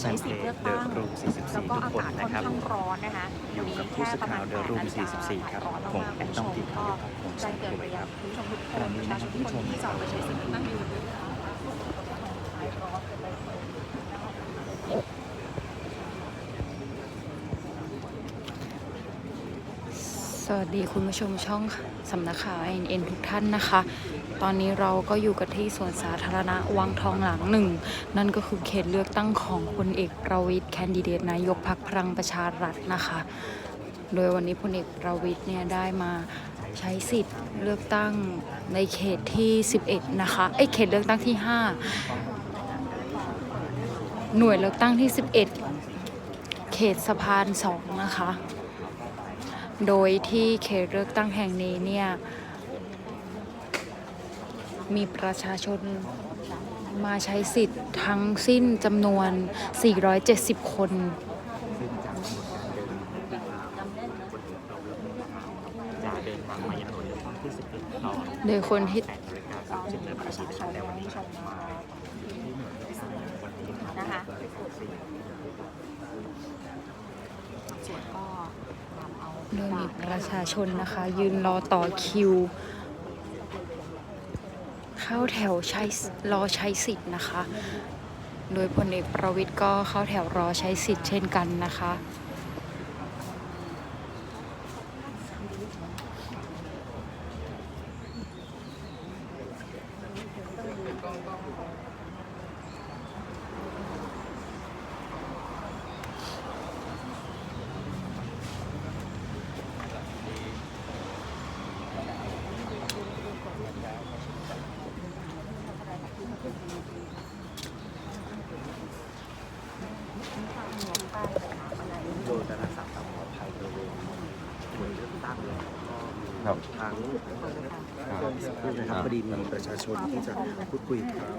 ใช้สิทธิ์เลือกตั้งเดอะรูม44แล้วก็อาทุกคนกาศค่อนนะครับข้างร้อนนะคะอยู่กับผู้สื่อข่าวเดอะรูม44 ครับร้อนผมมากๆแอคุณนผู้ชต้องมกินก็ข้าวครับผมแจ้งเตือนไปยังคุณผู้ชมทุกคนประชาชนทุกคนที่จะออกมาใช้สิทธิ์เลือกตั้งอยู่ สวัสดีคุณผู้ชมช่องสำนักข่าว NN ทุกท่านนะคะ ตอนนี้เราก็อยู่กันที่สวนสาธารณะวังทองหลังหนึ่ง นั่นก็คือเขตเลือกตั้งของพลเอกประวิตยแคนดิเดตนายกพรรคพลังประชารัฐนะคะ โดยวันนี้พลเอกประวิตยเนี่ยได้มาใช้สิทธิ์เลือกตั้งในเขตที่ 11 นะคะไอเขตเลือกตั้งที่ 5 หน่วยเลือกตั้งที่ 11 เขตสะพาน2นะคะ โดยที่เขตเลือกตั้งแห่งนี้เนี่ย มีประชาชนมาใช้สิทธิ์ทั้งสิ้นจำนวน 470 คน จะเดินทางมายังหน่วยเลือกตั้งที่11ต่อโดยคนที่ 8นาฬิกา30นาทีในวันนี้มาที่หน่วยเลือกตั้งวันนี้นะคะ ส่วนก็ โดยมีประชาชนนะคะ ยืนรอต่อคิว เข้าแถวใช้รอใช้สิทธิ์นะคะ โดยพลเอกประวิทย์ก็เข้าแถวรอใช้สิทธิ์เช่นกันนะคะ โดยการรักษาความปลอดภัยบริเวณหน่วยเลือกตั้งแล้วก็ ครับ ทั้งผู้ นะครับพอดีมีประชาชนที่จะพูดคุยครับ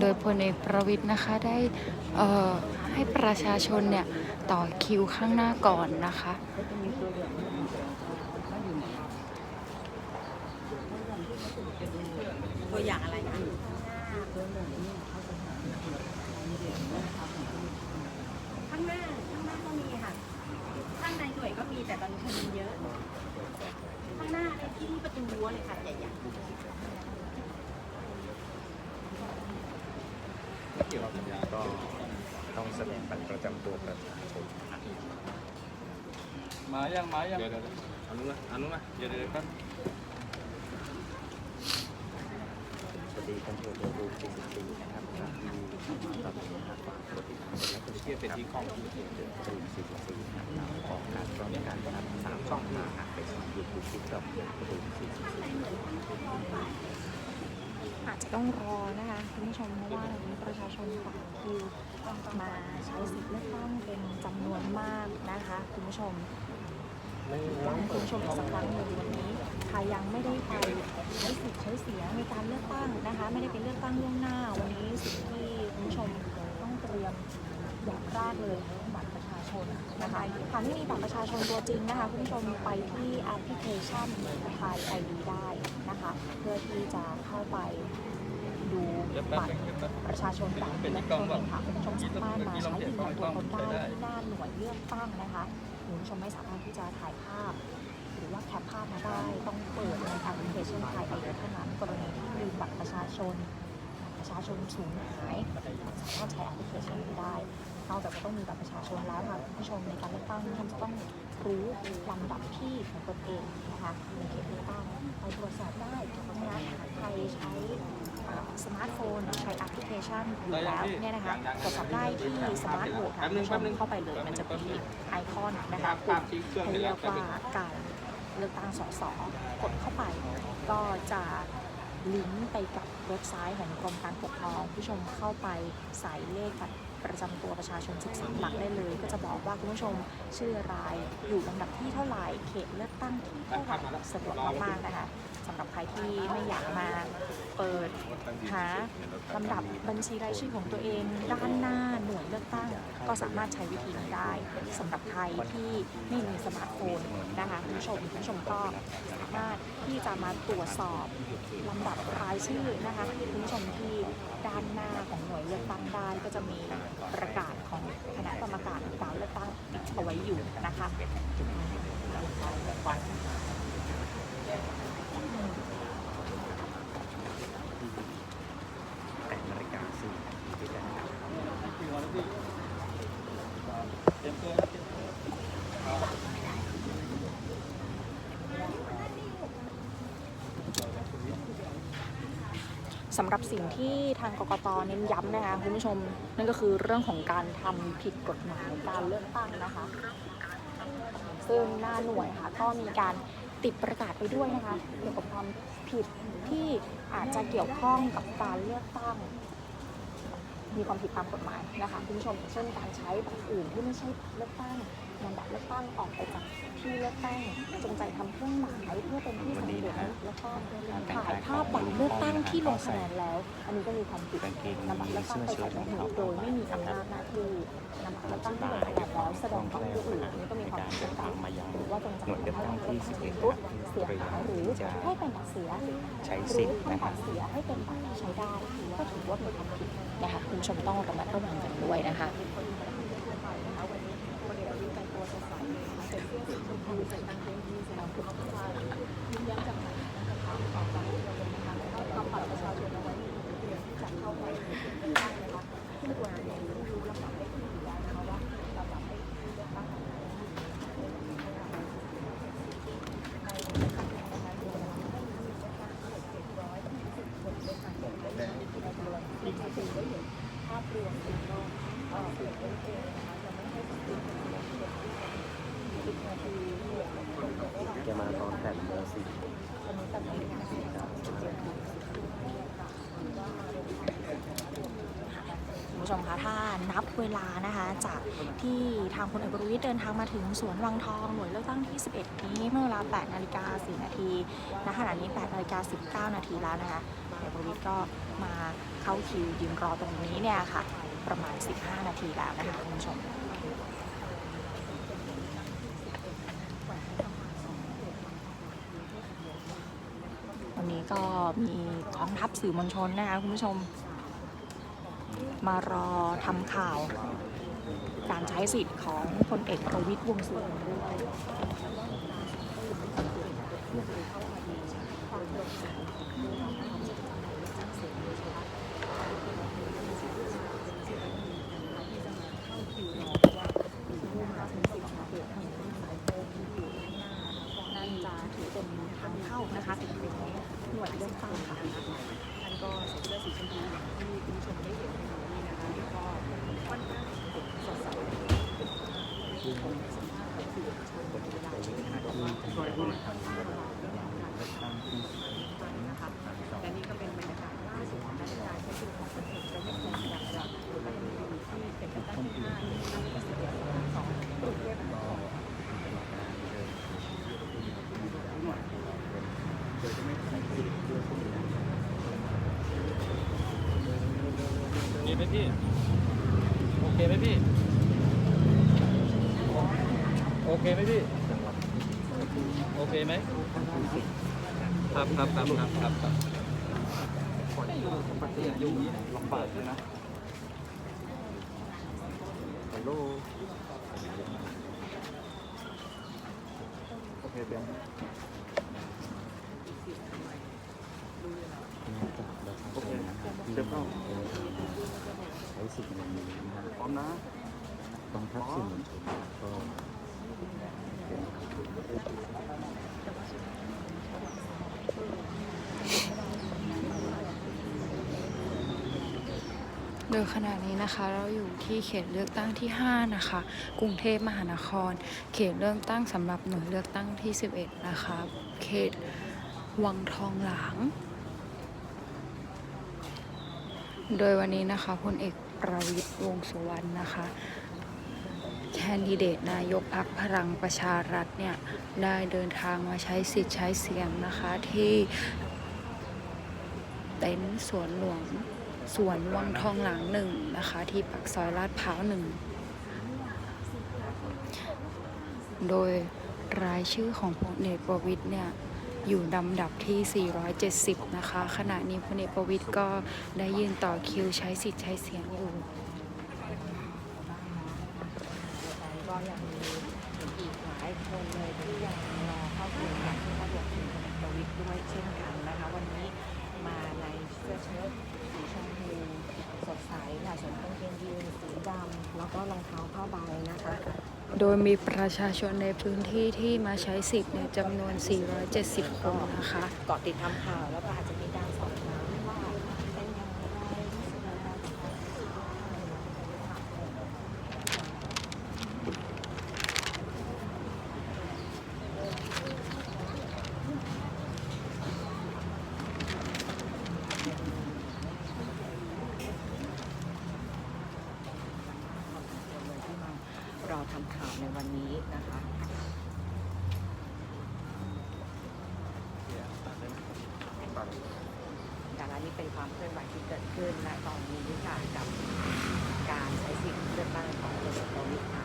โดยพลเอกประวิทย์นะคะได้เอ่อให้ประชาชนเนี่ยต่อคิวข้างหน้าก่อนนะคะ ตัวอย่างอะไรคะ ข้างหน้าข้างหน้าก็มีค่ะ ข้างในหน่วยก็มีแต่ตอนนี้คนเยอะ ข้างหน้าในที่ประตูรั้วเลยค่ะใหญ่ เกี่ยวกับยาก็ต้องแสดงบัตรประจำตัวประชาชนมายังมายังเดี๋ยวเดี๋ยวอันนู้นนะอันนู้นนะเดี๋ยวเดี๋ยวครับสวัสดีท่านผู้ชมรู44นะครับที่ตอนนี้นะครับฝากกดติดตามและกดแชร์เป็นที่ข้องที่เพจเดอะรูม44นะครับของการร้อมกันนะครับสามช่องทางเฟซบุ๊กยูทูบทิกต็อกเดอะรูม44 อาจจะต้องรอนะคะคุณผู้ชมเพราะว่าตอนนี้ประชาชนต่างคิวมาใช้สิทธิ์เลือกตั้งเป็นจำนวนมากนะคะคุณผู้ชมย้ำคุณผู้ชมอีกสักครั้งหนึ่งวันนี้ใครยังไม่ได้ไปใช้สิทธิ์ใช้เสียงในการเลือกตั้งนะคะ ไม่ได้ไปเลือกตั้งล่วงหน้า วันนี้สิ่งที่คุณผู้ชมต้องเตรียมอย่างแรกเลย ชนนะคะหากไม่มีบัตรประชาชนตัวจริงนะคะคุณผู้ชมไปที่แอปพลิเคชันไทยไอดีได้นะคะ เพื่อที่จะเข้าไปดูบัตรประชาชนแบบอิเล็กทรอนิกส์ค่ะคุณผู้ชมสามารถมาใช้ยืนยันตัวตนได้ที่หน้าหน่วยเลือกตั้งนะคะคุณผู้ชมไม่สามารถที่จะถ่ายภาพ หรือว่าแคปภาพมาได้ต้องเปิดในแอปพลิเคชันไทยไอเดียเท่านั้นกรณีที่ลืมบัตรประชาชน ประชาชนสูญหายสามารถใช้แอปพลิเคชันนี้ได้ นอกจากจะต้องมีบัตรประชาชนแล้วค่ะคุณผู้ชมในการเลือกตั้งคุณผู้ชมจะต้องรู้ลำดับที่ของตนเองนะคะในเขตเลือกตั้งไปตรวจสอบได้เพราะฉะนั้นใครใช้สมาร์ทโฟนใช้แอปพลิเคชันอยู่แล้วเนี่ยนะคะกดสับได้ที่สมาร์ทโหวตค่ะคุณผู้ชมเข้าไปเลยมันจะมีไอคอนนะคะปุ่มให้เรียกว่าการเลือกตั้งสสกดเข้าไปก็จะ ลิงก์ไปกับเว็บไซต์ของกรมการปกครองผู้ชมเข้าไปใส่เลขบัตรประจำตัวประชาชน 13 หลักได้เลย ก็จะบอกว่าคุณผู้ชมชื่อรายอยู่ลำดับที่เท่าไหร่เขตเลือกตั้งที่เท่าไหร่สะดวกมากๆนะคะ สำหรับใครที่ไม่อยากมาเปิดหาลำดับบัญชีรายชื่อของตัวเองด้านหน้าหน่วยเลือกตั้ง ก็สามารถใช้วิธีนี้ได้สำหรับใครที่ไม่มีสมาร์ทโฟนนะคะคุณผู้ชมคุณผู้ชมก็สามารถที่จะมาตรวจสอบลำดับรายชื่อนะคะคุณผู้ชมที่ด้านหน้าของหน่วยเลือกตั้งได้ก็จะมีประกาศของคณะกรรมการการเลือกตั้งติดเอาไว้อยู่นะคะ แปดนาฬิกาสี่นาทีด้วยกันครับ สำหรับสิ่งที่ทางกกตเน้นย้ำนะคะคุณผู้ชมนั่นก็คือเรื่องของการทำผิดกฎหมายการเลือกตั้งนะคะ ซึ่งหน้าหน่วยค่ะก็มีการติดประกาศไปด้วยนะคะเกี่ยวกับความผิดที่อาจจะเกี่ยวข้องกับการเลือกตั้ง มีความผิดตามกฎหมายนะคะคุณผู้ชมเช่นการใช้บัตรอื่นที่ไม่ใช่บัตรเลือกตั้ง นำบัตรเลือกตั้งออกไปจากที่เลือกตั้งจงใจทำเครื่องหมายเพื่อเป็นที่สังเกตแล้วก็ถ่ายภาพบัตรเลือกตั้งที่ลงคะแนนแล้ว อันนี้ก็มีความผิดกางกงนำบัตรเลือกตั้งไปเสื้อใช้เชิ้ตเป็นรองเหเท้าตุโดยไม่มีอำนาจหน้าที่นำบัตรเลือกตั้งที่ลงคะแนนแล้วแสดงต่อผู้อื่นอันนี้ก็มีความผิดเดินตาทามงมายังหรือว่าจงใจหน่วยเลือกทำให้ตั้งบัตรที่เลือกตั้ง11ปุ๊บครับเสียหายหรือจะให้เป็นบัตระวังกันด้วยนะคะ เสียใช้หสิรืทอธิ์ทำนะคบัรับตรเสียให้เป็นบัตรที่ใช้ได้ก็ถือว่าเป็นความผิดนะคะคุณผู้ชมต้องระมัดระวังกันด้วยนะคะแกมาตอนแปดโมงสี่ คุณผู้ชมคะถ้านับ เวลานะคะจากที่ทางพลเอกประวิตยเดินทางมาถึงสวนวังทองหน่วยเลือกตั้งที่ 11 นี้เมื่อเวลา 8 นาฬิกา 4 นาทีณขณะนี้ 8 นาฬิกา 19 นาทีแล้วนะคะพลเอกประวิตยก็มาเข้าคิวยืนรอตรงนี้เนี่ยค่ะ ประมาณ 15 นาทีแล้วนะคะคุณผู้ชมวันนี้ก็มีกองทัพสื่อมวลชนนะคะคุณผู้ชม มารอทำข่าว การใช้สิทธิ์ของพลเอกประวิตยวงสุวรรณด้วย นั่นจะถือเป็นทางเข้านะคะถึงหน่วยเลือกตั้งค่ะท่านก็ใส่เสื้อสีชมพูอย่างที่คุณผู้ชมได้เห็นในนี้นะคะแล้วก็ค่อนข้างสดใส นะคะและนี่ก็เป็นบรรยากาศล่าสุดของการใช้สิทธิ์ของคนเอกประยุทธ์จันทร์โอชาก็ยังอยู่ที่เป็นเลือกตั้งที่ห้าที่นับเสียงสองกรุงเทพมหานครนี่ไหมพี่ โอเคไหมพี่ โอเคไหมพี่ โอเคไหมครับครับครับครับครับครับปกติอยู่นี่ลำบากเลยนะฮัลโหลโอเคเตรียมโอเคนะครับที่ใช้สิทธิ์ในนี้นะครับพร้อมนะกองทัพสื่อมวลชนก็เป็น โดยขณะนี้นะคะเราอยู่ที่เขตเลือกตั้งที่ 5 นะคะ กรุงเทพมหานคร เขตเลือกตั้งสำหรับหน่วยเลือกตั้งที่ 11 นะคะ เขตวังทองหลาง โดยวันนี้นะคะพลเอกประวิตรวงสุวรรณนะคะ นดิเดตนายกพักพลังประชารัฐเนี่ย ได้เดินทางมาใช้สิทธิ์ใช้เสียงนะคะที่เต็นท์สวนหลวงสวนวังทองหลังหนึ่งนะคะ ที่ปากซอยลาดพร้าวหนึ่ง โดยรายชื่อของพลเอกประวิตยเนี่ยอยู่ลำดับที่ 470 นะคะ ขณะนี้พลเอกประวิตยก็ได้ยืนต่อคิวใช้สิทธิ์ใช้เสียงอยู่ ก็ยังมีอีกหลายคนเลยที่ยังรอเข้าถึงอย่างที่เขาบอกถึงพลเอกประวิตร ด้วยเช่นกันนะคะ วันนี้มาในเสื้อเชิ้ตสีชมพูสดใสค่ะสวมกางเกงยีนสีดำแล้วก็รองเท้าผ้าใบนะคะ โดยมีประชาชนในพื้นที่ที่มาใช้สิทธิ์เนี่ยจำนวน 470 คนนะคะ เกาะติดทำข่าวแล้วก็อาจจะมีการสอบถามว่าเป็นอย่างไรรู้สึกอย่างไร ที่มารอทำข่าวในวันนี้นะคะดังนั้นนี่เป็นความเคลื่อนไหวที่เกิดขึ้นณตอนนี้ค่ะกับการใช้สิทธิ์เลือกตั้งของประวิตรค่ะ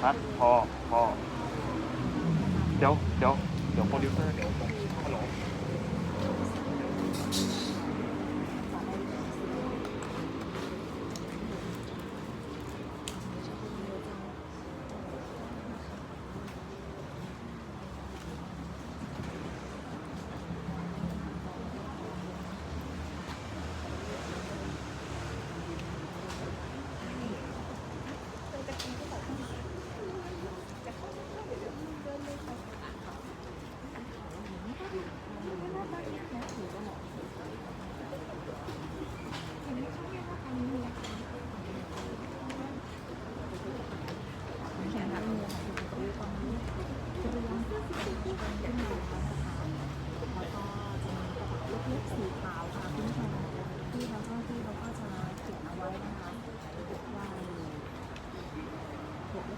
พัดพอพอเดี๋ยวเดี๋ยวเดี๋ยวโปรดิวเซอร์เดี๋ยว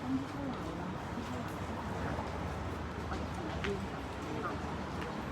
分出来了，分出来了。我这边。